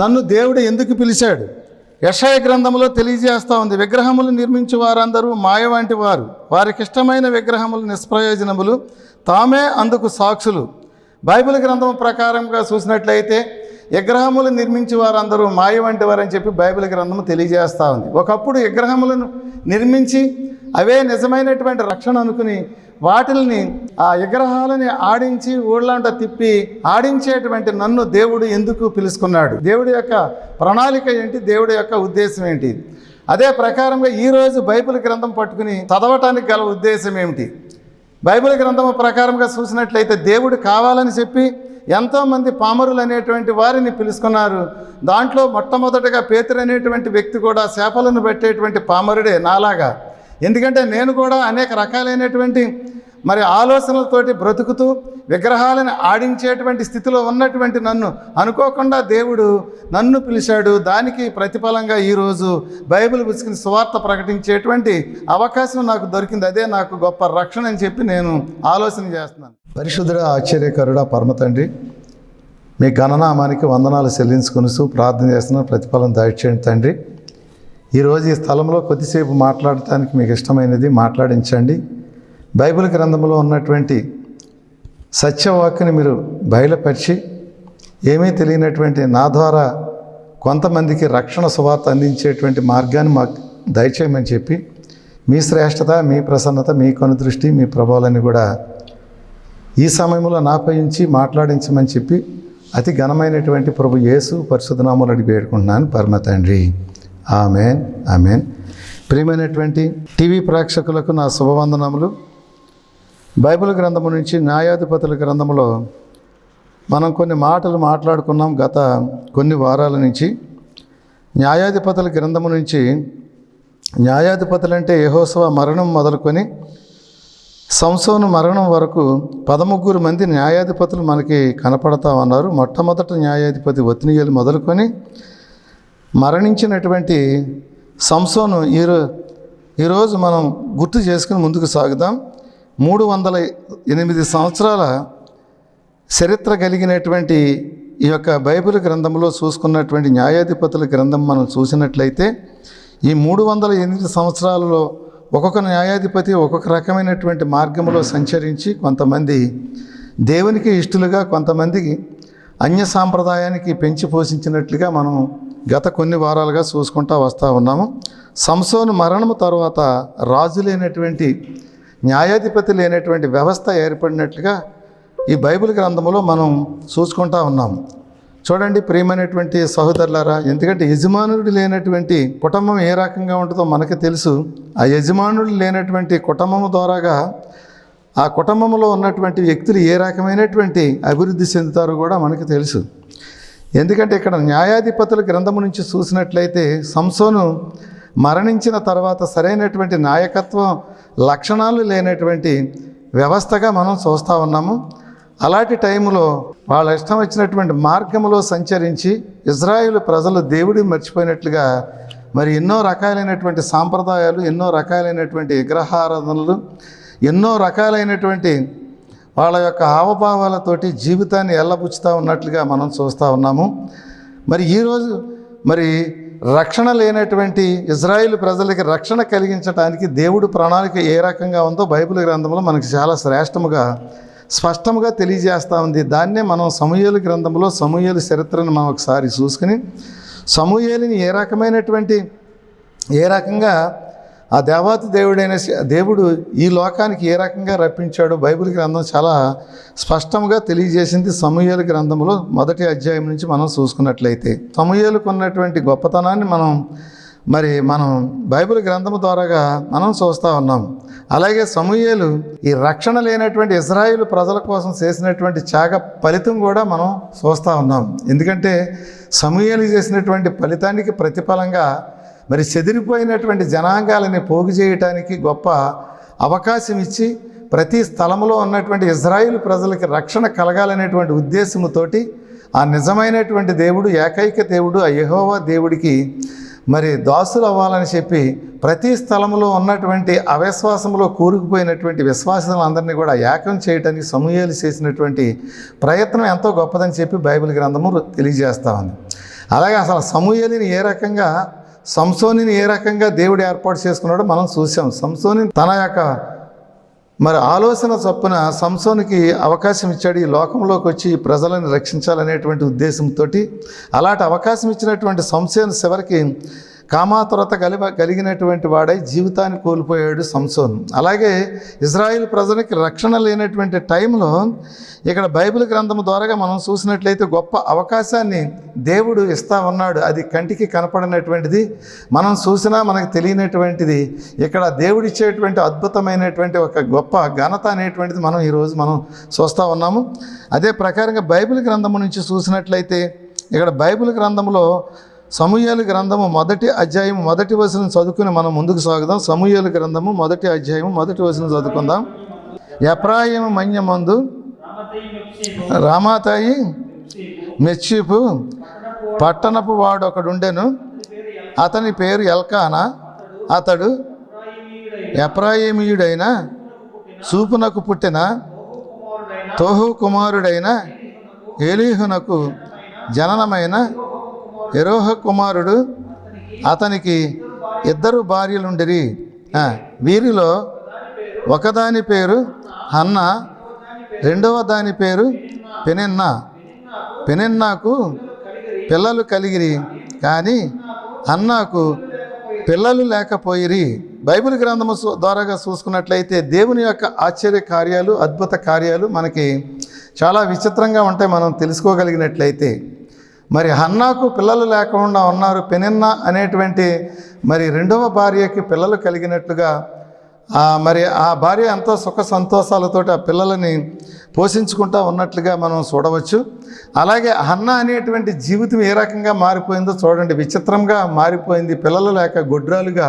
నన్ను దేవుడు ఎందుకు పిలిచాడు? యషయ గ్రంథంలో తెలియజేస్తూ ఉంది. విగ్రహములు నిర్మించు వారందరూ మాయ వంటి వారు. వారికి ఇష్టమైన విగ్రహములు నిష్ప్రయోజనములు తామే అందుకు సాక్షులు. బైబిల్ గ్రంథం ప్రకారంగా చూసినట్లయితే విగ్రహములు నిర్మించి వారందరూ మాయ వంటి వారని చెప్పి బైబిల్ గ్రంథం తెలియజేస్తూ ఉంది. ఒకప్పుడు విగ్రహములను నిర్మించి అవే నిజమైనటువంటి రక్షణ అనుకుని వాటిల్ని ఆ విగ్రహాలని ఆడించి ఊళ్ళంట తిప్పి ఆడించేటువంటి నన్ను దేవుడు ఎందుకు పిలుచుకున్నాడు దేవుడి యొక్క ప్రణాళిక ఏంటి? దేవుడి యొక్క ఉద్దేశం ఏంటి? అదే ప్రకారంగా ఈరోజు బైబిల్ గ్రంథం పట్టుకుని చదవటానికి గల ఉద్దేశం ఏమిటి? బైబిల్ గ్రంథం ప్రకారంగా చూసినట్లయితే దేవుడు కావాలని చెప్పి ఎంతోమంది పామరులు అనేటువంటి వారిని పిలుచుకున్నారు దాంట్లో మొట్టమొదటగా పేతురు అనేటువంటి వ్యక్తి కూడా చేపలను పెట్టేటువంటి పామరుడే నాలాగా. ఎందుకంటే నేను కూడా అనేక రకాలైనటువంటి మరి ఆలోచనలతోటి బ్రతుకుతూ విగ్రహాలను ఆడించేటువంటి స్థితిలో ఉన్నటువంటి నన్ను అనుకోకుండా దేవుడు నన్ను పిలిచాడు. దానికి ప్రతిఫలంగా ఈరోజు బైబిల్ పుచ్చుకుని సువార్త ప్రకటించేటువంటి అవకాశం నాకు దొరికింది. అదే నాకు గొప్ప రక్షణ అని చెప్పి నేను ఆలోచన చేస్తున్నాను. పరిశుద్ధుడ ఆశ్చర్యకరుడ పరమ మీ గణనామానికి వందనాలు చెల్లించుకొనిస్తూ ప్రార్థన చేస్తున్నాను. ప్రతిఫలం దయచేయండి తండ్రి. ఈరోజు ఈ స్థలంలో కొద్దిసేపు మాట్లాడటానికి మీకు ఇష్టమైనది మాట్లాడించండి. బైబిల్ గ్రంథంలో ఉన్నటువంటి సత్యవాక్ని మీరు బయలుపరిచి ఏమీ తెలియనటువంటి నా ద్వారా కొంతమందికి రక్షణ సువార్త అందించేటువంటి మార్గాన్ని మాకు దయచేయమని చెప్పి మీ శ్రేష్టత మీ ప్రసన్నత మీ కనుదృష్టి మీ ప్రభావాలని కూడా ఈ సమయంలో నాపై ఉంచి మాట్లాడించమని చెప్పి అతి ఘనమైనటువంటి ప్రభు యేసు పరిశుద్ధనామలు అడిగి వేడుకుంటున్నాను. పరమ తండ్రి. Amen amen. ప్రియమైనటువంటి టీవీ ప్రేక్షకులకు నా శుభవందనములు. బైబిల్ గ్రంథము నుంచి న్యాయాధిపతుల గ్రంథంలో మనం కొన్ని మాటలు మాట్లాడుకున్నాం గత కొన్ని వారాల నుంచి. న్యాయాధిపతుల గ్రంథము నుంచి న్యాయాధిపతులు అంటే యహోసవ మరణం మొదలుకొని సంసోను మరణం వరకు పదముగ్గురు మంది న్యాయాధిపతులు మనకి కనపడతా ఉన్నారు. మొట్టమొదట న్యాయాధిపతి ఒత్నియలు మొదలుకొని మరణించినటువంటి సంసోను ఈరో ఈరోజు మనం గుర్తు చేసుకుని ముందుకు సాగుదాం. మూడు వందల ఎనిమిది సంవత్సరాల చరిత్ర కలిగినటువంటి ఈ యొక్క బైబిల్ గ్రంథంలో చూసుకున్నటువంటి న్యాయాధిపతుల గ్రంథం మనం చూసినట్లయితే ఈ మూడు వందల ఎనిమిది సంవత్సరాలలో ఒక్కొక్క న్యాయాధిపతి ఒక్కొక్క రకమైనటువంటి మార్గంలో సంచరించి కొంతమంది దేవునికి ఇష్టలుగా కొంతమందికి అన్య సాంప్రదాయానికి పెంచి పోషించినట్లుగా మనం గత కొన్ని వారాలుగా చూసుకుంటా వస్తూ ఉన్నాము. సంసోను మరణము తర్వాత రాజు లేనటువంటి న్యాయాధిపతి లేనటువంటి వ్యవస్థ ఏర్పడినట్లుగా ఈ బైబిల్ గ్రంథంలో మనం చూసుకుంటా ఉన్నాం చూడండి ప్రియమైనటువంటి సహోదరులారా ఎందుకంటే యజమానుడు లేనటువంటి కుటుంబం ఏ రకంగా ఉంటుందో మనకు తెలుసు. ఆ యజమానుడు లేనటువంటి కుటుంబం ద్వారాగా ఆ కుటుంబంలో ఉన్నటువంటి వ్యక్తులు ఏ రకమైనటువంటి అభివృద్ధి చెందుతారో కూడా మనకు తెలుసు. ఎందుకంటే ఇక్కడ న్యాయాధిపతుల గ్రంథము నుంచి చూసినట్లయితే సంసోను మరణించిన తర్వాత సరైనటువంటి నాయకత్వం లక్షణాలు లేనటువంటి వ్యవస్థగా మనం చూస్తూ ఉన్నాము. అలాంటి టైంలో వాళ్ళ ఇష్టం వచ్చినటువంటి మార్గంలో సంచరించి ఇజ్రాయిల్ ప్రజలు దేవుడి మర్చిపోయినట్లుగా మరి ఎన్నో రకాలైనటువంటి సాంప్రదాయాలు ఎన్నో రకాలైనటువంటి విగ్రహారాధనలు ఎన్నో రకాలైనటువంటి వాళ్ళ యొక్క హావభావాలతోటి జీవితాన్ని ఎల్లబుచ్చుతూ ఉన్నట్లుగా మనం చూస్తూ ఉన్నాము. మరి ఈరోజు మరి రక్షణ లేనటువంటి ఇజ్రాయిల్ ప్రజలకి రక్షణ కలిగించడానికి దేవుడు ప్రణాళిక ఏ రకంగా ఉందో బైబిల్ గ్రంథంలో మనకు చాలా శ్రేష్టముగా స్పష్టముగా తెలియజేస్తూ ఉంది. దాన్నే మనం సమూహలు గ్రంథంలో సమూహలు చరిత్రను మనం ఒకసారి చూసుకుని సమూహలిని ఏ రకమైనటువంటి ఏ రకంగా ఆ దేవాతి దేవుడైన దేవుడు ఈ లోకానికి ఏ రకంగా రప్పించాడో బైబిల్ గ్రంథం చాలా స్పష్టంగా తెలియజేసింది సమూహల గ్రంథంలో మొదటి అధ్యాయం నుంచి మనం చూసుకున్నట్లయితే. సమూహలకు ఉన్నటువంటి గొప్పతనాన్ని మనం మరి మనం బైబిల్ గ్రంథం ద్వారాగా మనం చూస్తూ ఉన్నాం. అలాగే సమూహలు ఈ రక్షణ లేనటువంటి ఇజ్రాయిల్ ప్రజల కోసం చేసినటువంటి త్యాగ ఫలితం కూడా మనం చూస్తూ ఉన్నాం. ఎందుకంటే సమూహలు చేసినటువంటి ఫలితానికి ప్రతిఫలంగా మరి చెదిరిపోయినటువంటి జనాంగాలని పోగు చేయటానికి గొప్ప అవకాశం ఇచ్చి ప్రతి స్థలంలో ఉన్నటువంటి ఇజ్రాయిల్ ప్రజలకి రక్షణ కలగాలనేటువంటి ఉద్దేశముతోటి ఆ నిజమైనటువంటి దేవుడు ఏకైక దేవుడు ఆ యెహోవా దేవుడికి మరి దాసులు అవ్వాలని చెప్పి ప్రతి స్థలంలో ఉన్నటువంటి అవిశ్వాసంలో కూరుకుపోయినటువంటి విశ్వాసాలందరినీ కూడా ఏకం చేయడానికి సమూహాలు చేసినటువంటి ప్రయత్నం ఎంతో గొప్పదని చెప్పి బైబిల్ గ్రంథము తెలియజేస్తా ఉంది. అలాగే అసలు సమూహలిని ఏ రకంగా సంసోనిని ఏ రకంగా దేవుడు ఏర్పాటు చేసుకున్నాడో మనం చూసాం. సంసోని తన యొక్క మరి ఆలోచన చొప్పున సంసోనికి అవకాశం ఇచ్చాడు. ఈ లోకంలోకి వచ్చి ప్రజలను రక్షించాలనేటువంటి ఉద్దేశంతో అలాంటి అవకాశం ఇచ్చినటువంటి సంశయం చివరికి కామాతురత కలిగ కలిగినటువంటి వాడై జీవితాన్ని కోల్పోయాడు సంసోన్. అలాగే ఇజ్రాయిల్ ప్రజలకి రక్షణ లేనటువంటి టైంలో ఇక్కడ బైబిల్ గ్రంథం ద్వారా మనం చూసినట్లయితే గొప్ప అవకాశాన్ని దేవుడు ఇస్తా ఉన్నాడు అది కంటికి కనపడినటువంటిది మనం చూసినా మనకు తెలియనటువంటిది ఇక్కడ దేవుడిచ్చేటువంటి అద్భుతమైనటువంటి ఒక గొప్ప ఘనత అనేటువంటిది మనం ఈరోజు మనం చూస్తూ ఉన్నాము. అదే ప్రకారంగా బైబిల్ గ్రంథము నుంచి చూసినట్లయితే ఇక్కడ బైబిల్ గ్రంథంలో సమూహాల గ్రంథము మొదటి అధ్యాయం మొదటి వచనం చదువుకుని మనం ముందుకు సాగుదాం. సమూహాల గ్రంథము మొదటి అధ్యాయం మొదటి వచనం చదువుకుందాం. ఎప్రాయం మన్యమందు రామాతాయి మెచ్చిపు పట్టణపు వాడు ఒకడుండెను అతని పేరు ఎల్కానా. అతడు ఎప్రాయిమీయుడైన సూపునకు పుట్టిన తోహు కుమారుడైన ఏలీహునకు జననమైన ఎరోహ కుమారుడు అతనికి ఇద్దరు భార్యలుండిరి. వీరిలో ఒకదాని పేరు హన్న రెండవ దాని పేరు పెనెన్నా. పెనెన్నాకు పిల్లలు కలిగిరి కానీ అన్నాకు పిల్లలు లేకపోయిరి. బైబిల్ గ్రంథము ద్వారాగా చూసుకున్నట్లయితే దేవుని యొక్క ఆశ్చర్య కార్యాలు అద్భుత కార్యాలు మనకి చాలా విచిత్రంగా ఉంటాయి మనం తెలుసుకోగలిగినట్లయితే. మరి హన్నాకు పిల్లలు లేకుండా ఉన్నారు పెనిన్నా అనేటువంటి మరి రెండవ భార్యకి పిల్లలు కలిగినట్లుగా మరి ఆ భార్య ఎంతో సుఖ సంతోషాలతోటి ఆ పిల్లలని పోషించుకుంటూ ఉన్నట్లుగా మనం చూడవచ్చు. అలాగే హన్న అనేటువంటి జీవితం ఏ రకంగా మారిపోయిందో చూడండి. విచిత్రంగా మారిపోయింది. పిల్లలు లేక గొడ్రాలుగా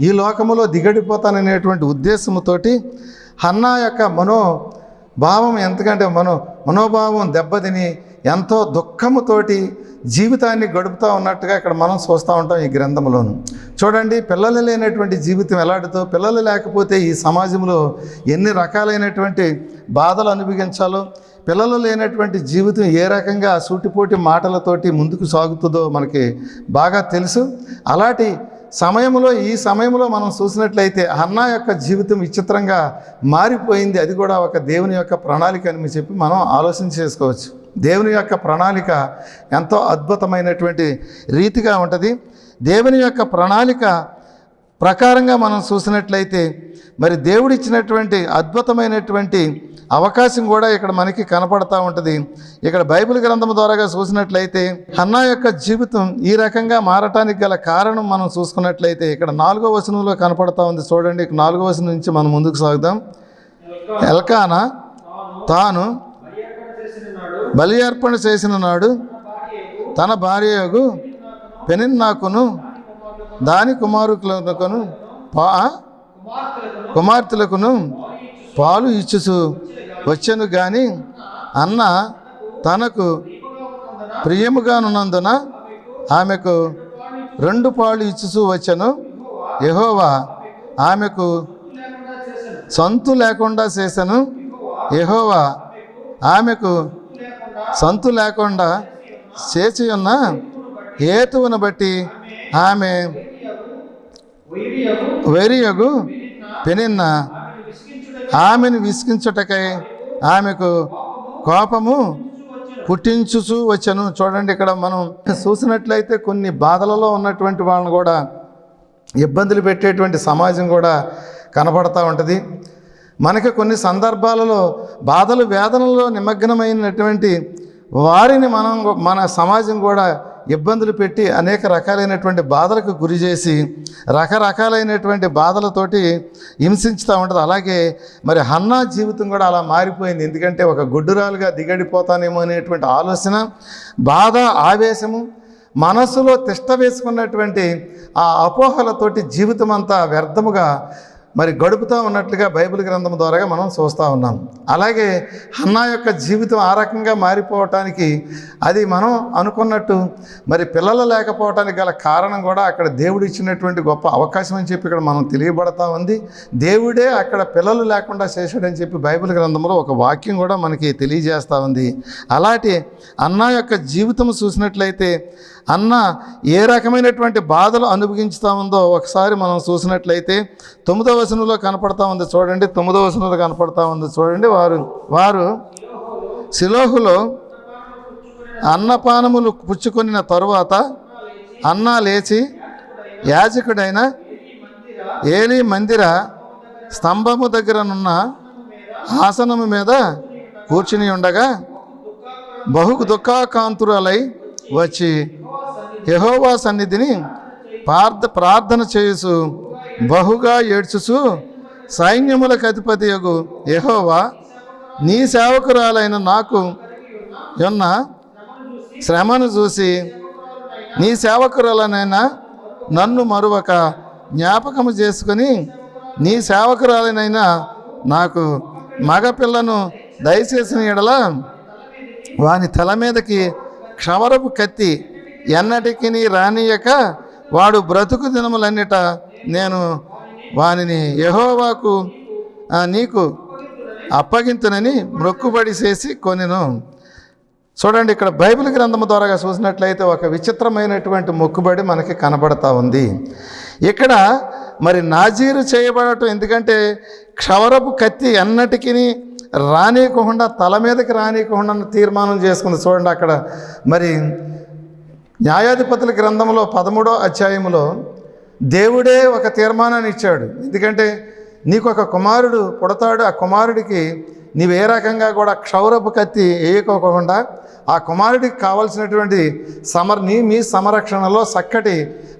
ఈ లోకములో దిగడిపోతాననేటువంటి ఉద్దేశంతోటి హన్నా యొక్క మనో భావం ఎంతకంటే మనో మనోభావం దెబ్బతిని ఎంతో దుఃఖముతోటి జీవితాన్ని గడుపుతూ ఉన్నట్టుగా ఇక్కడ మనం చూస్తూ ఉంటాం ఈ గ్రంథంలోను చూడండి పిల్లలు లేనటువంటి జీవితం ఎలాడుతో పిల్లలు లేకపోతే ఈ సమాజంలో ఎన్ని రకాలైనటువంటి బాధలు అనుభవించాలో పిల్లలు లేనటువంటి జీవితం ఏ రకంగా సూటిపోటి మాటలతోటి ముందుకు సాగుతుందో మనకి బాగా తెలుసు. అలాంటి సమయంలో ఈ సమయంలో మనం చూసినట్లయితే అన్నా యొక్క జీవితం విచిత్రంగా మారిపోయింది. అది కూడా ఒక దేవుని యొక్క ప్రణాళిక అని చెప్పి మనం ఆలోచన చేసుకోవచ్చు. దేవుని యొక్క ప్రణాళిక ఎంతో అద్భుతమైనటువంటి రీతిగా ఉంటుంది. దేవుని యొక్క ప్రణాళిక ప్రకారంగా మనం చూసినట్లయితే మరి దేవుడిచ్చినటువంటి అద్భుతమైనటువంటి అవకాశం కూడా ఇక్కడ మనకి కనపడతా ఉంటుంది. ఇక్కడ బైబిల్ గ్రంథం ద్వారాగా చూసినట్లయితే హన్నా యొక్క జీవితం ఈ రకంగా మారటానికి గల కారణం మనం చూసుకున్నట్లయితే ఇక్కడ నాలుగో వచనంలో కనపడతా ఉంది. చూడండి నాలుగో వచనం నుంచి మనం ముందుకు సాగుదాం. ఎల్కానా? తాను బలి అర్పణ చేసిన నాడు తన భార్యకు పెనిన్నాకును దాని కుమారుకులకును పా కుమార్తెలకును పాలు ఇచ్చుచు వచ్చెను కానీ అన్న తనకు ప్రియముగానున్నందున ఆమెకు రెండు పాలు ఇచ్చుచూ వచ్చెను. యహోవా ఆమెకు సంతు లేకుండా చేశాను యహోవా ఆమెకు సంతు లేకుండా చేసి ఉన్న హేతువును బట్టి ఆమె వెరియగు పెనిన్న ఆమెను విసిగించుటకై ఆమెకు కోపము పుట్టించుచూ వచ్చాను. చూడండి ఇక్కడ మనం చూసినట్లయితే కొన్ని బాధలలో ఉన్నటువంటి వాళ్ళని కూడా ఇబ్బందులు పెట్టేటువంటి సమాజం కూడా కనపడతా ఉంటుంది. మనకి కొన్ని సందర్భాలలో బాధలు వేదనలో నిమగ్నమైనటువంటి వారిని మనం మన సమాజం కూడా ఇబ్బందులు పెట్టి అనేక రకాలైనటువంటి బాధలకు గురి చేసి రకరకాలైనటువంటి బాధలతోటి హింసించుతూ ఉంటుంది. అలాగే మరి హన్నా జీవితం కూడా అలా మారిపోయింది. ఎందుకంటే ఒక గుడ్డురాలుగా దిగడిపోతానేమో అనేటువంటి ఆలోచన బాధ ఆవేశము మనస్సులో తిష్ట వేసుకున్నటువంటి ఆ అపోహలతోటి జీవితం అంతా వ్యర్థముగా మరి గడుపుతూ ఉన్నట్లుగా బైబిల్ గ్రంథం ద్వారా మనం చూస్తూ ఉన్నాం. అలాగే అన్నా యొక్క జీవితం ఆ రకంగా మారిపోవటానికి అది మనం అనుకున్నట్టు మరి పిల్లలు లేకపోవటానికి గల కారణం కూడా అక్కడ దేవుడు ఇచ్చినటువంటి గొప్ప అవకాశం అని చెప్పి ఇక్కడ మనం తెలియబడతా ఉంది. దేవుడే అక్కడ పిల్లలు లేకుండా చేశాడని చెప్పి బైబిల్ గ్రంథంలో ఒక వాక్యం కూడా మనకి తెలియజేస్తూ ఉంది. అలాంటి అన్న యొక్క జీవితం చూసినట్లయితే అన్న ఏ రకమైనటువంటి బాధలు అనుభవించుతా ఉందో ఒకసారి మనం చూసినట్లయితే తొమ్మిదవ వచనంలో కనపడతా ఉంది చూడండి తొమ్మిదవ వచనంలో కనపడతా ఉంది చూడండి వారు వారు శిలోహులో అన్నపానములు పుచ్చుకొనిన తరువాత అన్న లేచి యాజకుడైన ఏలి మందిర స్తంభము దగ్గరనున్న ఆసనము మీద కూర్చుని ఉండగా బహు దుఃఖాకాంతురాలై వచ్చి యహోవా సన్నిధిని ప్రార్థ ప్రార్థన చేయుసు బహుగా ఏడ్చుచు సైన్యములకు అధిపతి యొగు యహోవా నీ సేవకురాలైన నాకు ఉన్న శ్రమను చూసి నీ సేవకురాలనైనా నన్ను మరువక జ్ఞాపకము చేసుకొని నీ సేవకురాలనైనా నాకు మగపిల్లను దయచేసిన ఎడల వాని తల మీదకి క్షవరపు కత్తి ఎన్నటికి రానియక వాడు బ్రతుకు దినములన్నిట నేను వానిని యహోవాకు నీకు అప్పగింతునని మొక్కుబడి చేసి కొనిను. చూడండి ఇక్కడ బైబిల్ గ్రంథం ద్వారా చూసినట్లయితే ఒక విచిత్రమైనటువంటి మొక్కుబడి మనకి కనబడతా ఉంది. ఇక్కడ మరి నాజీరు చేయబడటం ఎందుకంటే క్షవరపు కత్తి ఎన్నటికీ రానియకుండా తల మీదకి రానియకుండా తీర్మానం చేసుకుంది. చూడండి అక్కడ మరి న్యాయాధిపతుల గ్రంథంలో పదమూడో అధ్యాయంలో దేవుడే ఒక తీర్మానాన్ని ఇచ్చాడు. ఎందుకంటే నీకు ఒక కుమారుడు పుడతాడు ఆ కుమారుడికి నీవు ఏ రకంగా కూడా క్షౌరపు కత్తి వేయకోకుండా ఆ కుమారుడికి కావలసినటువంటి సమర్ నీ మీ సంరక్షణలో చక్కటి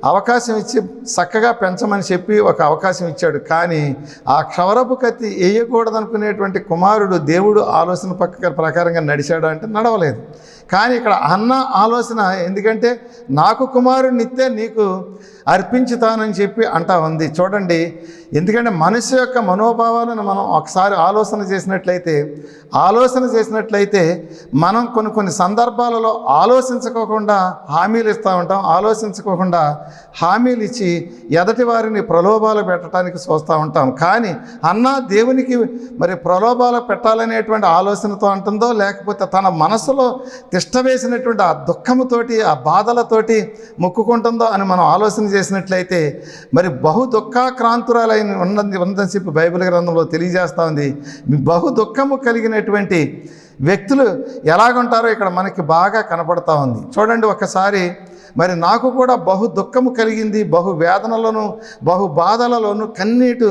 అవకాశం ఇచ్చి చక్కగా పెంచమని చెప్పి ఒక అవకాశం ఇచ్చాడు. కానీ ఆ క్షవరపు కత్తి వేయకూడదనుకునేటువంటి కుమారుడు దేవుడు ఆలోచన పక్క ప్రకారంగా నడిచాడు అంటే నడవలేదు. కానీ ఇక్కడ అన్న ఆలోచన ఎందుకంటే నాకు కుమారునిత్తే నీకు అర్పించుతానని చెప్పి అంటా ఉంది. చూడండి ఎందుకంటే మనిషి యొక్క మనోభావాలను మనం ఒకసారి ఆలోచన చేసినట్లయితే ఆలోచన చేసినట్లయితే మనం కొన్ని కొన్ని సందర్భాలలో ఆలోచించుకోకుండా హామీలు ఇస్తూ ఉంటాం. ఆలోచించుకోకుండా హామీలు ఇచ్చి ఎదటి వారిని ప్రలోభాలు పెట్టడానికి చూస్తూ ఉంటాం. కానీ అన్న దేవునికి మరి ప్రలోభాలు పెట్టాలనేటువంటి ఆలోచనతో అంటుందో లేకపోతే తన మనసులో తిష్టవేసినటువంటి ఆ దుఃఖముతోటి ఆ బాధలతోటి మొక్కుకుంటుందో అని మనం ఆలోచన చేసినట్లయితే మరి బహు దుఃఖాక్రాంతురాలైన ఉన్నది ఉందని చెప్పి బైబిల్ గ్రంథంలో తెలియజేస్తూ ఉంది. బహు దుఃఖము కలిగినటువంటి వ్యక్తులు ఎలాగుంటారో ఇక్కడ మనకి బాగా కనపడతా ఉంది. చూడండి ఒకసారి మరి నాకు కూడా బహు దుఃఖము కలిగింది బహు వేదనలను బహు బాధలలోను కన్నీటు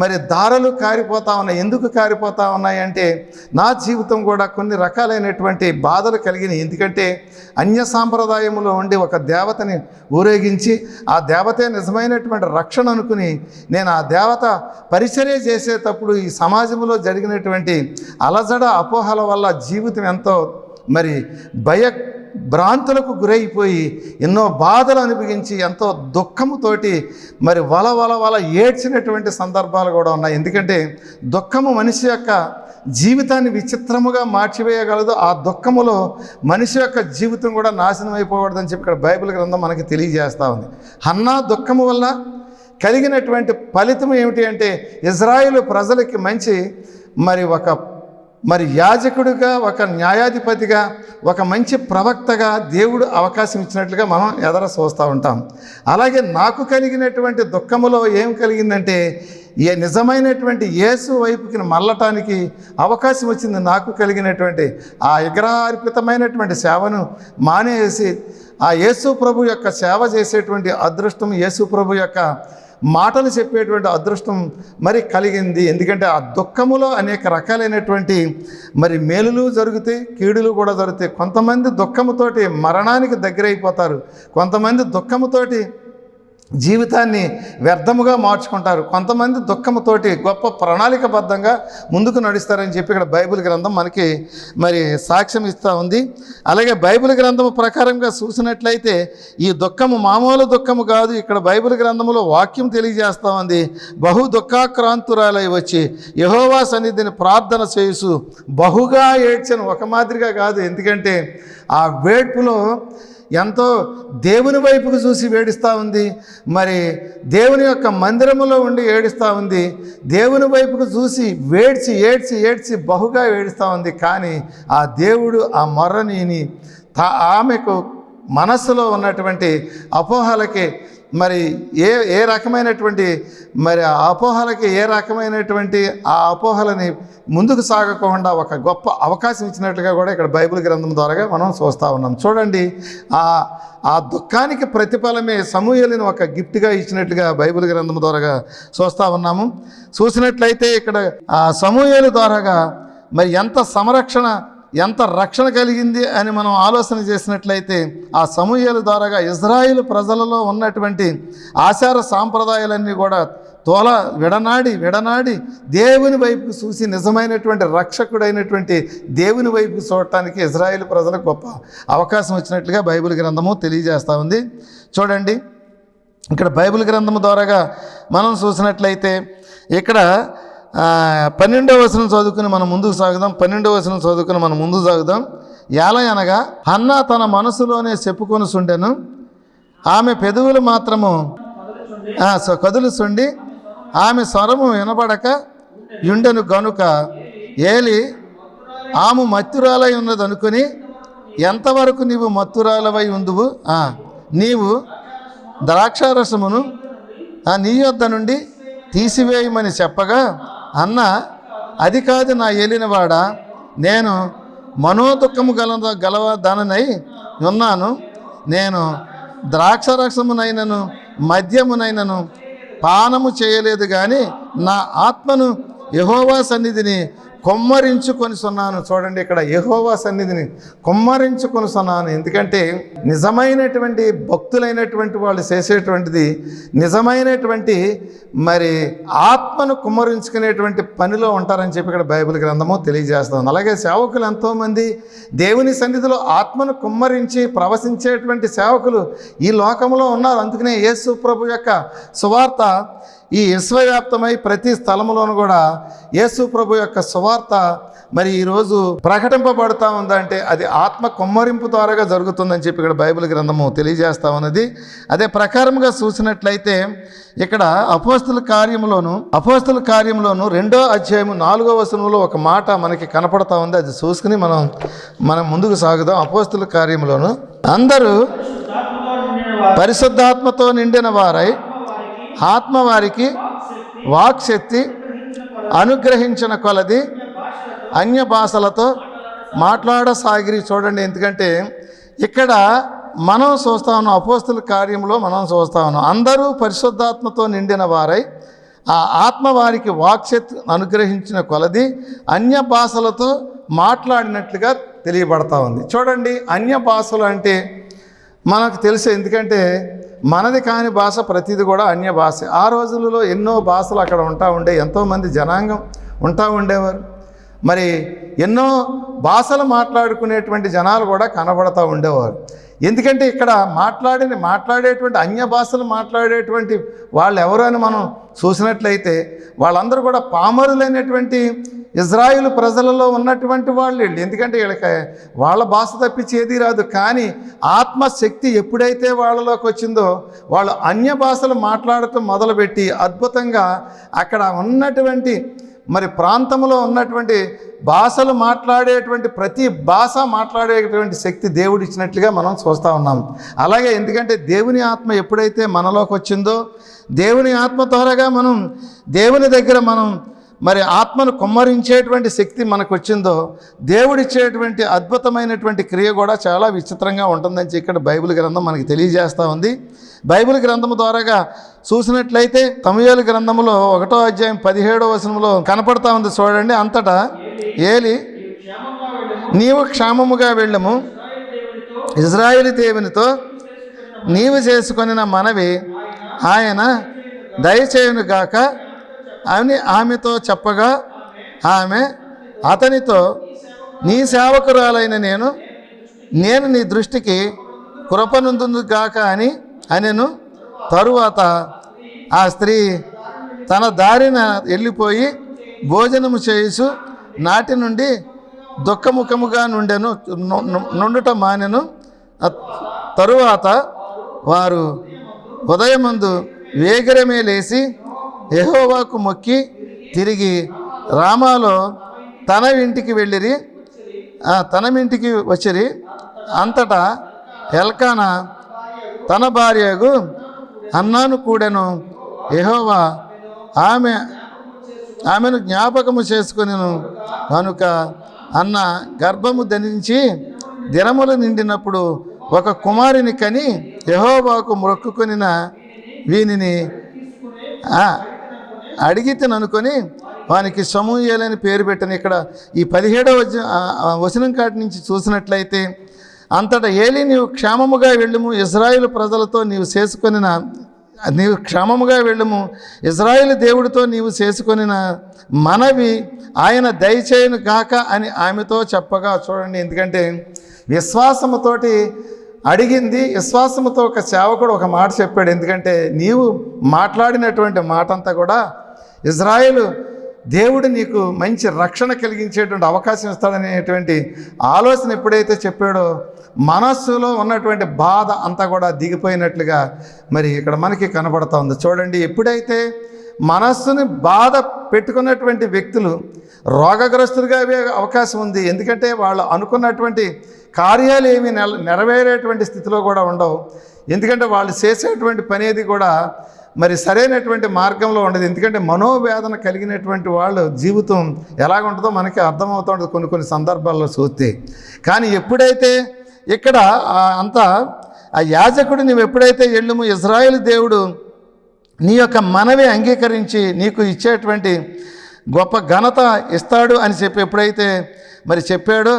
మరి దారలు కారిపోతా ఉన్నాయి. ఎందుకు కారిపోతా ఉన్నాయి అంటే నా జీవితం కూడా కొన్ని రకాలైనటువంటి బాధలు కలిగినాయి. ఎందుకంటే అన్య సాంప్రదాయంలో ఉండి ఒక దేవతని ఊరేగించి ఆ దేవతే నిజమైనటువంటి రక్షణ అనుకుని నేను ఆ దేవత పరిచర్య చేసేటప్పుడు ఈ సమాజంలో జరిగినటువంటి అలజడ అపోహల వల్ల జీవితం ఎంతో మరి భయ భ్రాంతులకు గురైపోయి ఎన్నో బాధలు అనుభవించి ఎంతో దుఃఖముతోటి మరి వల వల వల ఏడ్చినటువంటి సందర్భాలు కూడా ఉన్నాయి. ఎందుకంటే దుఃఖము మనిషి యొక్క జీవితాన్ని విచిత్రముగా మార్చివేయగలదు. ఆ దుఃఖములో మనిషి యొక్క జీవితం కూడా నాశనం అయిపోకూడదని చెప్పి ఇక్కడ బైబిల్ గ్రంథం మనకి తెలియజేస్తూ ఉంది. అన్నా దుఃఖము వల్ల కలిగినటువంటి ఫలితం ఏమిటి అంటే ఇజ్రాయిల్ ప్రజలకి మంచి మరి ఒక మరి యాజకుడిగా ఒక న్యాయాధిపతిగా ఒక మంచి ప్రవక్తగా దేవుడు అవకాశం ఇచ్చినట్లుగా మనం ఎదర చూస్తూ ఉంటాం. అలాగే నాకు కలిగినటువంటి దుఃఖములో ఏం కలిగిందంటే ఏ నిజమైనటువంటి యేసు వైపుకి మళ్ళటానికి అవకాశం వచ్చింది నాకు కలిగినటువంటి ఆ విగ్రహార్పితమైనటువంటి సేవను మానేసి ఆ యేసు ప్రభు యొక్క సేవ చేసేటువంటి అదృష్టం యేసు ప్రభు యొక్క మాటలు చెప్పేటువంటి అదృష్టం మరి కలిగింది. ఎందుకంటే ఆ దుఃఖములో అనేక రకాలైనటువంటి మరి మేలులు జరుగుతాయి కీడులు కూడా జరుగుతాయి. కొంతమంది దుఃఖముతోటి మరణానికి దగ్గరైపోతారు. కొంతమంది దుఃఖముతోటి జీవితాన్ని వ్యర్థముగా మార్చుకుంటారు. కొంతమంది దుఃఖముతోటి గొప్ప ప్రణాళికబద్ధంగా ముందుకు నడుస్తారని చెప్పి ఇక్కడ బైబిల్ గ్రంథం మనకి మరి సాక్ష్యం ఇస్తూ ఉంది. అలాగే బైబిల్ గ్రంథము ప్రకారంగా చూసినట్లయితే ఈ దుఃఖము మామూలు దుఃఖము కాదు. ఇక్కడ బైబిల్ గ్రంథంలో వాక్యం తెలియజేస్తూ ఉంది. బహు దుఃఖాక్రాంతురాలై వచ్చి యహోవా సన్నిధిని ప్రార్థన చేసు బహుగా ఏడ్చను. ఒక మాదిరిగా కాదు. ఎందుకంటే ఆ వేడ్పులో ఎంతో దేవుని వైపుకు చూసి వేడిస్తూ ఉంది. మరి దేవుని యొక్క మందిరములో ఉండి ఏడుస్తూ ఉంది. దేవుని వైపుకు చూసి వేడ్చి ఏడ్చి ఏడ్చి బహుగా ఏడుస్తూ ఉంది. కానీ ఆ దేవుడు ఆ మొర్రని తా ఆమెకు మనస్సులో ఉన్నటువంటి అపోహలకి మరి ఏ ఏ రకమైనటువంటి మరి ఆ అపోహలకి ఏ రకమైనటువంటి ఆ అపోహలని ముందుకు సాగకుండా ఒక గొప్ప అవకాశం ఇచ్చినట్లుగా కూడా ఇక్కడ బైబిల్ గ్రంథం ద్వారా మనం చూస్తూ ఉన్నాం. చూడండి ఆ ఆ దుఃఖానికి ప్రతిఫలమే సమూహలను ఒక గిఫ్ట్గా ఇచ్చినట్లుగా బైబిల్ గ్రంథం ద్వారా చూస్తూ ఉన్నాము. చూసినట్లయితే ఇక్కడ ఆ సమూహల ద్వారాగా మరి ఎంత సంరక్షణ ఎంత రక్షణ కలిగింది అని మనం ఆలోచన చేసినట్లయితే ఆ సమూహాల ద్వారాగా ఇజ్రాయిల్ ప్రజలలో ఉన్నటువంటి ఆచార సాంప్రదాయాలన్నీ కూడా తోల విడనాడి విడనాడి దేవుని వైపు చూసి నిజమైనటువంటి రక్షకుడైనటువంటి దేవుని వైపు చూడటానికి ఇజ్రాయిల్ ప్రజలకు గొప్ప అవకాశం వచ్చినట్లుగా బైబిల్ గ్రంథము తెలియజేస్తూ ఉంది. చూడండి ఇక్కడ బైబిల్ గ్రంథము ద్వారాగా మనం చూసినట్లయితే ఇక్కడ పన్నెండవ వచనం చదువుకుని మనం ముందుకు సాగుదాం. పన్నెండవ వచనం చదువుకుని మనం ముందుకు సాగుదాం. ఎలా అనగా హన్నా తన మనసులోనే చెప్పుకొని సుండెను ఆమె పెదవులు మాత్రము కదులుసుండి ఆమె స్వరము వినబడక యుండెను గనుక ఏలి ఆమె మత్తురాలై ఉన్నది అనుకుని ఎంతవరకు నీవు మత్తురాలవై ఉందువు? నీవు ద్రాక్షారసమును ఆ నీ యొద్ద నుండి తీసివేయమని చెప్పగా అన్న అది కాదు నా ఏలినవాడ నేను మనోదుఖము గల గలవ దాననై ఉన్నాను. నేను ద్రాక్షరసమునైనను మద్యమునైనను పానము చేయలేదు కానీ నా ఆత్మను యహోవా సన్నిధిని కొమ్మరించుకొని సున్నాను. చూడండి ఇక్కడ యహోవా సన్నిధిని కొమ్మరించుకొని సున్నాను. ఎందుకంటే నిజమైనటువంటి భక్తులైనటువంటి వాళ్ళు చేసేటువంటిది నిజమైనటువంటి మరి ఆత్మను కుమ్మరించుకునేటువంటి పనిలో ఉంటారని చెప్పి ఇక్కడ బైబిల్ గ్రంథము తెలియజేస్తుంది. అలాగే సేవకులు ఎంతోమంది దేవుని సన్నిధిలో ఆత్మను కుమ్మరించి ప్రవశించేటువంటి సేవకులు ఈ లోకంలో ఉన్నారు. అందుకనే యేసు ప్రభు యొక్క సువార్త ఈ విశ్వవ్యాప్తమై ప్రతి స్థలములోనూ కూడా యేసు ప్రభు యొక్క సువార్త మరి ఈరోజు ప్రకటింపబడుతూ ఉందంటే అది ఆత్మ కొమ్మరింపు ద్వారాగా జరుగుతుందని చెప్పి ఇక్కడ బైబిల్ గ్రంథము తెలియజేస్తా ఉన్నది. అదే ప్రకారంగా చూసినట్లయితే ఇక్కడ అపోస్తుల కార్యంలోను అపోస్తుల కార్యంలోను రెండో అధ్యాయము నాలుగో వచనంలో ఒక మాట మనకి కనపడతా ఉంది. అది చూసుకుని మనం మనం ముందుకు సాగుదాం. అపోస్తుల కార్యంలోను అందరూ పరిశుద్ధాత్మతో నిండిన వారై ఆత్మ వారికి వాక్శక్తి అనుగ్రహించిన కొలది అన్య భాషలతో మాట్లాడసాగిరి చూడండి. ఎందుకంటే ఇక్కడ మనం చూస్తా ఉన్నాం అపోస్తుల కార్యంలో మనం చూస్తా ఉన్నాం. అందరూ పరిశుద్ధాత్మతో నిండిన వారై ఆ ఆత్మ వారికి వాక్శక్తి అనుగ్రహించిన కొలది అన్య భాషలతో మాట్లాడినట్లుగా తెలియబడతా ఉంది. చూడండి అన్య భాషలు అంటే మనకు తెలుసు. ఎందుకంటే మనది కాని భాష ప్రతిది కూడా అన్య భాష. ఆ రోజులలో ఎన్నో భాషలు అక్కడ ఉంటా ఉండే ఎంతోమంది జనాంగం ఉంటా ఉండేవారు. మరి ఎన్నో భాషలు మాట్లాడుకునేటువంటి జనాలు కూడా కనబడతా ఉండేవారు. ఎందుకంటే ఇక్కడ మాట్లాడిన మాట్లాడేటువంటి అన్య భాషలు మాట్లాడేటువంటి వాళ్ళు ఎవరు అని మనం చూసినట్లయితే వాళ్ళందరూ కూడా పామరులైనటువంటి ఇజ్రాయిల్ ప్రజలలో ఉన్నటువంటి వాళ్ళు వీళ్ళు. ఎందుకంటే వీళ్ళకి వాళ్ళ భాష తప్పించి ఏది రాదు. కానీ ఆత్మశక్తి ఎప్పుడైతే వాళ్ళలోకి వచ్చిందో వాళ్ళు అన్య భాషలు మాట్లాడటం మొదలుపెట్టి అద్భుతంగా అక్కడ ఉన్నటువంటి మరి ప్రాంతంలో ఉన్నటువంటి భాషలు మాట్లాడేటువంటి ప్రతి భాష మాట్లాడేటువంటి శక్తి దేవుడు ఇచ్చినట్లుగా మనం చూస్తూ ఉన్నాం. అలాగే ఎందుకంటే దేవుని ఆత్మ ఎప్పుడైతే మనలోకి వచ్చిందో దేవుని ఆత్మ ద్వారాగా మనం దేవుని దగ్గర మనం మరి ఆత్మను కుమ్మరించేటువంటి శక్తి మనకు వచ్చిందో దేవుడిచ్చేటువంటి అద్భుతమైనటువంటి క్రియ కూడా చాలా విచిత్రంగా ఉంటుందని చెప్పి ఇక్కడ బైబిల్ గ్రంథం మనకి తెలియజేస్తూ ఉంది. బైబిల్ గ్రంథము ద్వారాగా చూసినట్లయితే తమిళ గ్రంథములో ఒకటో అధ్యాయం పదిహేడో వచనంలో కనపడతా ఉంది చూడండి అంతటా. ఏలి నీవు క్షేమముగా వెళ్ళము. ఇజ్రాయేల్ దేవునితో నీవు చేసుకొనిన మనవి ఆయన దయచేయునుగాక గాక అని ఆమెతో చెప్పగా ఆమె అతనితో నీ సేవకురాలైన నేను నేను నీ దృష్టికి కృపనుందును గాక అని అనెను. తరువాత ఆ స్త్రీ తన దారిన వెళ్ళిపోయి భోజనము చేయుచు నాటి నుండి దుఃఖముఖముగా నుండెను నుండుట మానెను. తరువాత వారు ఉదయమందు వేగరమే లేచి యహోవాకు మొక్కి తిరిగి రామాలో తన ఇంటికి వెళ్ళిరి. ఆ, తన ఇంటికి వచ్చిరి. అంతటా ఎల్కానా తన భార్యకు అన్నాను కూడాను యహోవా ఆమె ఆమెను జ్ఞాపకము చేసుకునేను. కనుక అన్న గర్భము ధరించి దినములు నిండినప్పుడు ఒక కుమారుని కని యహోబాకు మొక్కుకొనిన వీనిని అడిగితే అనుకొని వానికి సమూహేలని పేరు పెట్టని ఇక్కడ ఈ పదిహేడవ వచనం కాటి నుంచి చూసినట్లయితే అంతటా ఏలి నీవు క్షేమముగా వెళ్ళుము ఇజ్రాయిల్ ప్రజలతో నీవు చేసుకొనిన నీవు క్షేమముగా వెళ్ళుము ఇజ్రాయిల్ దేవుడితో నీవు చేసుకొనిన మనవి ఆయన దయచేయను గాక అని ఆమెతో చెప్పగా చూడండి. ఎందుకంటే విశ్వాసముతోటి అడిగింది విశ్వాసముతో ఒక సేవకుడు ఒక మాట చెప్పాడు. ఎందుకంటే నీవు మాట్లాడినటువంటి మాట అంతా కూడా ఇజ్రాయేల్ దేవుడు నీకు మంచి రక్షణ కలిగించేటువంటి అవకాశం ఇస్తాడనేటువంటి ఆలోచన ఎప్పుడైతే చెప్పాడో మనస్సులో ఉన్నటువంటి బాధ అంతా కూడా దిగిపోయినట్లుగా మరి ఇక్కడ మనకి కనబడుతూ ఉంది. చూడండి ఎప్పుడైతే మనస్సుని బాధ పెట్టుకున్నటువంటి వ్యక్తులు రోగగ్రస్తులుగా అయ్యే అవకాశం ఉంది. ఎందుకంటే వాళ్ళు అనుకున్నటువంటి కార్యాలు ఏమి నెల నెరవేరేటువంటి స్థితిలో కూడా ఉండవు. ఎందుకంటే వాళ్ళు చేసేటువంటి పని ఏది కూడా మరి సరైనటువంటి మార్గంలో ఉండదు. ఎందుకంటే మనోవేదన కలిగినటువంటి వాళ్ళు జీవితం ఎలాగుంటుందో మనకి అర్థమవుతుంటుంది కొన్ని కొన్ని సందర్భాల్లో చూస్తే. కానీ ఎప్పుడైతే ఇక్కడ అంతా ఆ యాజకుడు నువ్వు ఎప్పుడైతే ఎళ్ళుము ఇజ్రాయేల్ దేవుడు నీ యొక్క మనవి అంగీకరించి నీకు ఇచ్చేటువంటి గొప్ప ఘనత ఇస్తాడు అని చెప్పి ఎప్పుడైతే మరి చెప్పాడో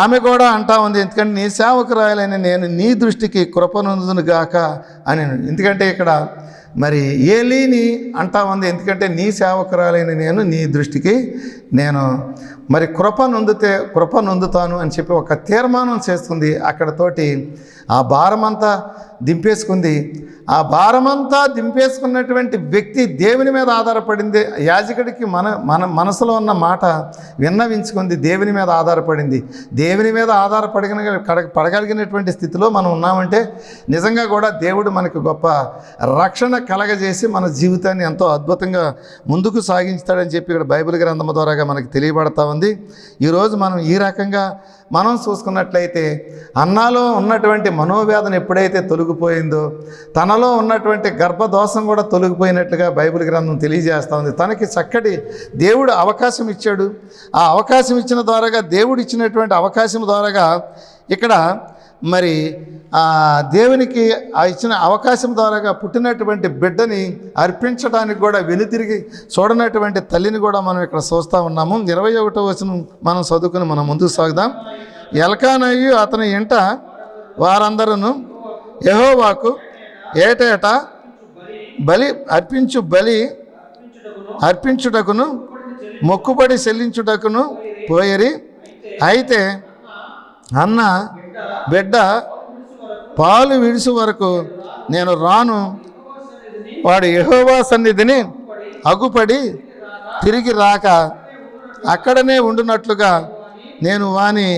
ఆమె కూడా అంటా ఉంది ఎందుకంటే నీ సేవకురాయలని నేను నీ దృష్టికి కృపనందును గాక అని ఎందుకంటే ఇక్కడ మరి ఏలీని అంటా ఉంది ఎందుకంటే నీ సేవకురాలైన నేను నీ దృష్టికి నేను మరి కృప నొందితే కృప నొందుతాను అని చెప్పి ఒక తీర్మానం చేస్తుంది. అక్కడతోటి ఆ భారమంతా దింపేసుకుంది. ఆ భారమంతా దింపేసుకున్నటువంటి వ్యక్తి దేవుని మీద ఆధారపడింది. యాజకుడికి మన మన మనసులో ఉన్న మాట విన్నవించుకుంది దేవుని మీద ఆధారపడింది. దేవుని మీద ఆధారపడిన కడగ పడగలిగినటువంటి స్థితిలో మనం ఉన్నామంటే నిజంగా కూడా దేవుడు మనకు గొప్ప రక్షణ కలగజేసి మన జీవితాన్ని ఎంతో అద్భుతంగా ముందుకు సాగించుతాడని చెప్పి ఇక్కడ బైబిల్ గ్రంథం ద్వారాగా మనకి తెలియబడతా ఉంది. ఈరోజు మనం ఈ రకంగా మనం చూసుకున్నట్లయితే అన్నాలో ఉన్నటువంటి మనోవేదన ఎప్పుడైతే తొలగిపోయిందో తన తనలో ఉన్నటువంటి గర్భదోషం కూడా తొలగిపోయినట్లుగా బైబిల్ గ్రంథం తెలియజేస్తూ ఉంది. తనకి చక్కటి దేవుడు అవకాశం ఇచ్చాడు. ఆ అవకాశం ఇచ్చిన ద్వారాగా దేవుడు ఇచ్చినటువంటి అవకాశం ద్వారాగా ఇక్కడ మరి దేవునికి ఆ ఇచ్చిన అవకాశం ద్వారాగా పుట్టినటువంటి బిడ్డని అర్పించడానికి కూడా వెనుతిరిగి చూడనటువంటి తల్లిని కూడా మనం ఇక్కడ చూస్తూ ఉన్నాము. ఇరవై ఒకటో వచ్చిన మనం చదువుకుని మనం ముందుకు సాగుదాం. ఎలకానయ్యు అతని ఇంట వారందరూ యహోవాకు ఏటేటా? బలి అర్పించు బలి అర్పించుటకును మొక్కుబడి చెల్లించుటకును పోయరి. అయితే అన్న బిడ్డ పాలు విడిసి వరకు నేను రాను. వాడు యహోవా సన్నిధిని అగుపడి తిరిగి రాక అక్కడనే ఉండునట్లుగా నేను వాని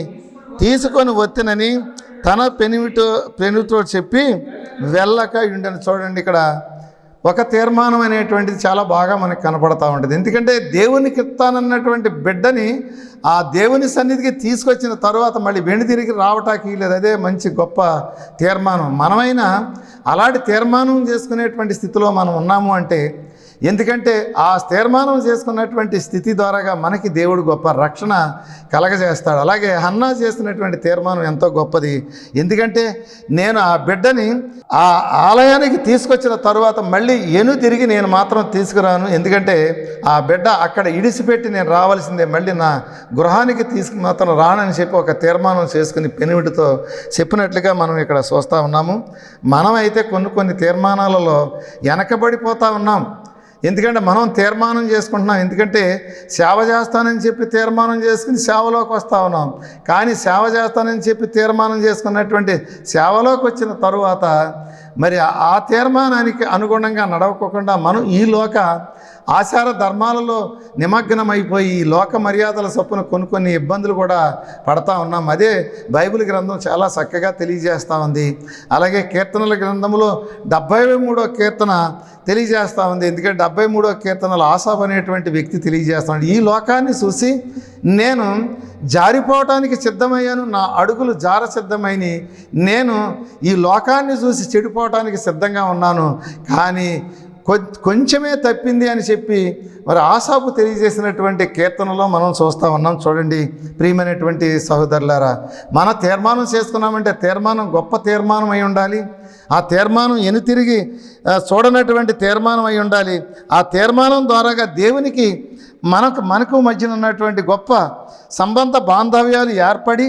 తీసుకొని వచ్చినని తన పెనిమితో పెనుతో చెప్పి వెళ్ళక ఉండని చూడండి ఇక్కడ ఒక తీర్మానం అనేటువంటిది చాలా బాగా మనకు కనపడతా ఉంటుంది. ఎందుకంటే దేవునికి ఇస్తానన్నటువంటి బిడ్డని ఆ దేవుని సన్నిధికి తీసుకొచ్చిన తర్వాత మళ్ళీ వెండి తిరిగి రావటానికి లేదు అదే మంచి గొప్ప తీర్మానం. మనమైనా అలాంటి తీర్మానం చేసుకునేటువంటి స్థితిలో మనం ఉన్నాము అంటే ఎందుకంటే ఆ తీర్మానం చేసుకున్నటువంటి స్థితి ద్వారాగా మనకి దేవుడు గొప్ప రక్షణ కలగజేస్తాడు. అలాగే హన్నా చేసినటువంటి తీర్మానం ఎంతో గొప్పది. ఎందుకంటే నేను ఆ బిడ్డని ఆ ఆలయానికి తీసుకొచ్చిన తరువాత మళ్ళీ ఎను తిరిగి నేను మాత్రం తీసుకురాను. ఎందుకంటే ఆ బిడ్డ అక్కడ ఇడిసిపెట్టి నేను రావాల్సిందే. మళ్ళీ నా గృహానికి తీసుకు మాత్రం రానని చెప్పి ఒక తీర్మానం చేసుకుని పెనుమిటితో చెప్పినట్లుగా మనం ఇక్కడ చూస్తూ ఉన్నాము. మనమైతే కొన్ని కొన్ని తీర్మానాలలో వెనకబడిపోతూ ఉన్నాం. ఎందుకంటే మనం తీర్మానం చేసుకుంటున్నాం. ఎందుకంటే సేవ చేస్తానని చెప్పి తీర్మానం చేసుకుని సేవలోకి వస్తూ ఉన్నాం. కానీ సేవ చేస్తానని చెప్పి తీర్మానం చేసుకున్నటువంటి సేవలోకి వచ్చిన తరువాత మరి ఆ తీర్మానానికి అనుగుణంగా నడవకోకుండా మనం ఈ లోక ఆచార ధర్మాలలో నిమగ్నమైపోయి ఈ లోక మర్యాదల చొప్పున కొన్ని కొన్ని ఇబ్బందులు కూడా పడతా ఉన్నాం. అదే బైబిల్ గ్రంథం చాలా చక్కగా తెలియజేస్తూ ఉంది. అలాగే కీర్తనల గ్రంథంలో డెబ్బై మూడో కీర్తన తెలియజేస్తూ ఉంది. ఎందుకంటే డెబ్బై మూడో కీర్తనలు ఆసాబ్ అనేటువంటి వ్యక్తి తెలియజేస్తాడు ఈ లోకాన్ని చూసి నేను జారిపోవటానికి సిద్ధమయ్యాను నా అడుగులు జార సిద్ధమైనవి. నేను ఈ లోకాన్ని చూసి చెడిపోవటానికి సిద్ధంగా ఉన్నాను. కానీ కొంచెమే తప్పింది అని చెప్పి మరి ఆశాపు తెలియజేసినటువంటి కీర్తనలో మనం చూస్తూ ఉన్నాం. చూడండి ప్రియమైనటువంటి సహోదరులారా మన తీర్మానం చేసుకున్నామంటే తీర్మానం గొప్ప తీర్మానం అయి ఉండాలి. ఆ తీర్మానం ఎను తిరిగి చూడనటువంటి తీర్మానం అయి ఉండాలి. ఆ తీర్మానం ద్వారాగా దేవునికి మనకు మనకు మధ్యన ఉన్నటువంటి గొప్ప సంబంధ బాంధవ్యాలు ఏర్పడి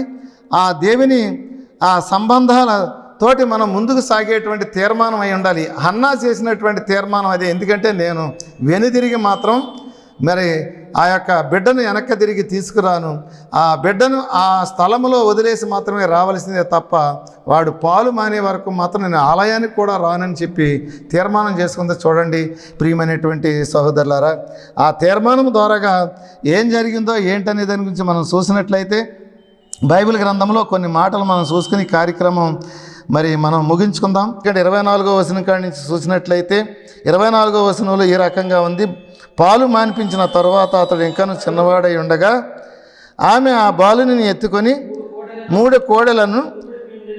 ఆ దేవుని ఆ సంబంధాల తోటి మనం ముందుకు సాగేటువంటి తీర్మానం అయి ఉండాలి. హన్నా చేసినటువంటి తీర్మానం అదే. ఎందుకంటే నేను వెనుదిరిగి మాత్రం మరి ఆ యొక్క బిడ్డను వెనక్కి తిరిగి తీసుకురాను. ఆ బిడ్డను ఆ స్థలములో వదిలేసి మాత్రమే రావాల్సిందే తప్ప వాడు పాలు మానే వరకు మాత్రం నేను ఆలయానికి కూడా రానని చెప్పి తీర్మానం చేసుకుందో చూడండి ప్రియమైనటువంటి సహోదరులారా. ఆ తీర్మానం ద్వారాగా ఏం జరిగిందో ఏంటనే దాని గురించి మనం చూసినట్లయితే బైబిల్ గ్రంథంలో కొన్ని మాటలు మనం చూసుకుని కార్యక్రమం మరి మనం ముగించుకుందాం. ఇక్కడ ఇరవై నాలుగో వచనం కాడి నుంచి చూసినట్లయితే ఇరవై నాలుగో వచనంలో ఈ రకంగా ఉంది. పాలు మాన్పించిన తర్వాత అతడు ఇంకాను చిన్నవాడై ఉండగా ఆమె ఆ బాలుని ఎత్తుకొని మూడు కోడలను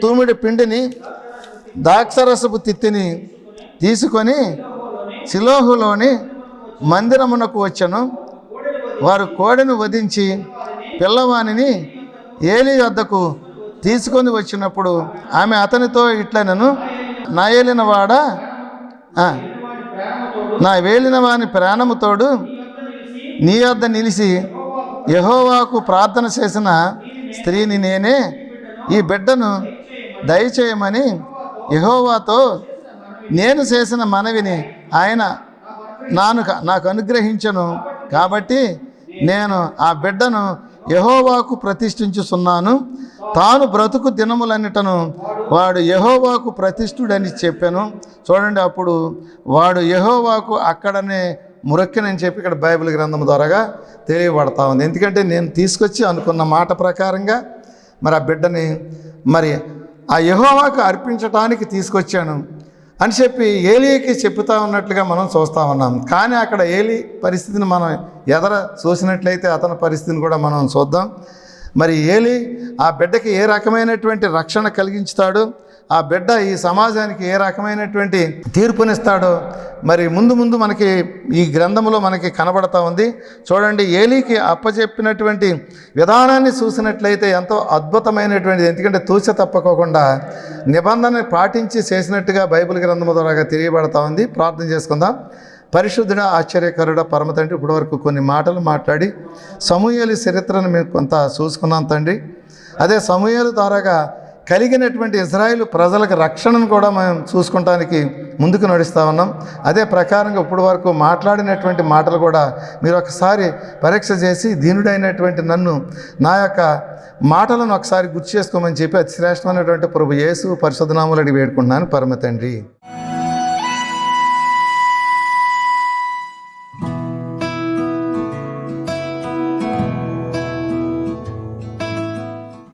తూమిడి పిండిని దాక్షరసపు తిత్తిని తీసుకొని శిలోహులోని మందిరమునకు వచ్చను. వారు కోడెను వధించి పిల్లవానిని ఏలి వద్దకు తీసుకొని వచ్చినప్పుడు ఆమె అతనితో ఇట్లనను నా ఏలిన వాడ? నా వేలిన వాని ప్రాణముతోడు నీ వద్ద నిలిచి యహోవాకు ప్రార్థన చేసిన స్త్రీని నేనే ఈ బిడ్డను దయచేయమని యహోవాతో నేను చేసిన మనవిని ఆయన నాను నాకు అనుగ్రహించను. కాబట్టి నేను ఆ బిడ్డను యహోవాకు ప్రతిష్ఠించుచున్నాను. తాను బ్రతుకు దినములన్నిటను వాడు యహోవాకు ప్రతిష్ఠుడని చెప్పాను. చూడండి అప్పుడు వాడు యహోవాకు అక్కడనే మురక్కినని చెప్పి ఇక్కడ బైబిల్ గ్రంథం ద్వారాగా తెలియబడతా ఉంది. ఎందుకంటే నేను తీసుకొచ్చి అనుకున్న మాట ప్రకారంగా మరి ఆ బిడ్డని మరి ఆ యహోవాకు అర్పించటానికి తీసుకొచ్చాను. అని చెప్పి ఏలికి చెప్తా ఉన్నట్లుగా మనం చూస్తూ ఉన్నాం. కానీ అక్కడ ఏలి పరిస్థితిని మనం ఎదర చూసినట్లయితే అతని పరిస్థితిని కూడా మనం చూద్దాం. మరి ఏలి ఆ బిడ్డకి ఏ రకమైనటువంటి రక్షణ కలిగించుతాడు? ఆ బిడ్డ ఈ సమాజానికి ఏ రకమైనటువంటి తీర్పునిస్తాడో మరి ముందు ముందు మనకి ఈ గ్రంథంలో మనకి కనబడతా ఉంది. చూడండి ఏలీకి అప్పచెప్పినటువంటి విధానాన్ని చూసినట్లయితే ఎంతో అద్భుతమైనటువంటిది. ఎందుకంటే తూచ తప్పకోకుండా నిబంధన పాటించి చేసినట్టుగా బైబిల్ గ్రంథం ద్వారా తెలియబడతా ఉంది. ప్రార్థన చేసుకుందాం. పరిశుద్ధుడ ఆశ్చర్యకరుడ పరమ తండ్రి ఇప్పటివరకు కొన్ని మాటలు మాట్లాడి సమూహలి చరిత్రను మేము కొంత చూసుకున్నాం తండ్రి. అదే సమూహలు ద్వారాగా కలిగినటువంటి ఇజ్రాయిల్ ప్రజలకు రక్షణను కూడా మేము చూసుకుంటానికి ముందుకు నడుస్తూ ఉన్నాం. అదే ప్రకారంగా ఇప్పటి వరకు మాట్లాడినటువంటి మాటలు కూడా మీరు ఒకసారి పరీక్ష చేసి దీనుడైనటువంటి నన్ను నా యొక్క మాటలను ఒకసారి గుర్తు చేసుకోమని చెప్పి అతి శ్రేష్టమైనటువంటి ప్రభు యేసు పరిశుద్ధనాములు అడిగి వేడుకుంటున్నాను. పరమ తండ్రి.